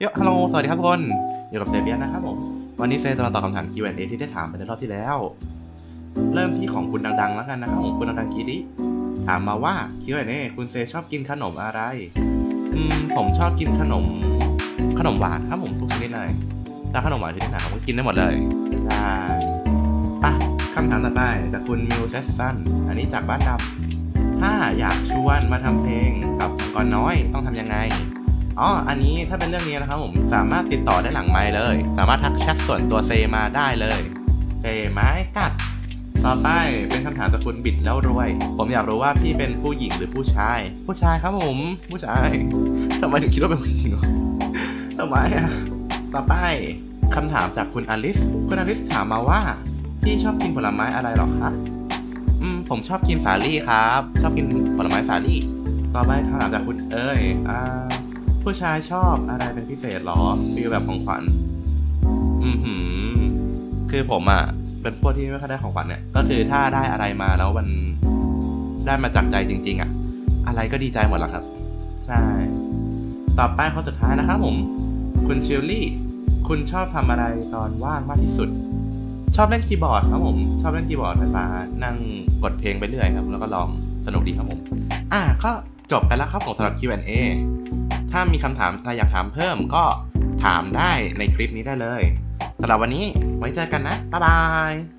โยฮัลโหลสวัสดีครับทุกคน อยู่กับเซเบียนนะครับผม วันนี้เซจะมาตอบคำถาม Q&A ที่ได้ถามไปในรอบที่แล้ว เริ่มที่ของคุณดังๆ แล้วกันนะครับผมคุณดังๆกีดิถามมาว่า Q&A คุณเซชอบกินขนมอะไร อืม ผมชอบกินขนม ขนมหวานครับผมทุกชนิดเลยถ้าขนมหวานชนิดไหนผมก็กินได้หมดเลย ใช่ปะคำถามต่อไปจากคุณมิวเซสซันอันนี้จากบ้านดำถ้าอยากชวนมาทำเพลงกับมังกรน้อยต้องทำยังไง อ๋อ อันนี้ถ้าเป็นเรื่องนี้นะครับผมสามารถติดต่อได้หลังไมค์เลย สามารถทักแชทส่วนตัวเซมาได้เลยเซไม้กัด ต่อไปเป็นคำถามจากคุณบิดแล้วรวย ผมอยากรู้ว่าพี่เป็นผู้หญิงหรือผู้ชาย ผู้ชายครับผม ผู้ชายทำไมถึงคิดว่าเป็นผู้หญิงเหรอทำไมอะต่อไปคำถามจากคุณอลิส คุณอลิสถามมาว่าพี่ชอบกินผลไม้อะไรหรอคะอืมผมชอบกินสาลี่ครับ ชอบกินผลไม้สาลี่ ต่อไปคำถามจากคุณเอ้ยอ่า ผู้ชายชอบอะไรเป็นพิเศษหรอฟีลแบบของขวัญ อือหือ คือผมอะ เป็นพวกที่ไม่ค่อยได้ของขวัญเนี่ย ก็คือถ้าได้อะไรมาแล้วมันได้มาจากใจจริง ๆอะ อะไรก็ดีใจหมดแล้วครับ ใช่ ต่อไปข้อสุดท้ายนะครับผม คุณเชลลี่ คุณชอบทำอะไรตอนว่างมากที่สุด ชอบเล่นคีย์บอร์ดครับผม ชอบเล่นคีย์บอร์ดไฟฟ้านั่งกดเพลงไปเรื่อยครับ แล้วก็ลองสนุกดีครับผม อะก็จบไปแล้วครับผมสำหรับ Q&A ถ้ามีคำถามอะไรอยากถามเพิ่มก็ถามได้ในคลิปนี้ได้เลยสำหรับวันนี้ไว้เจอกันนะ บ๊ายบาย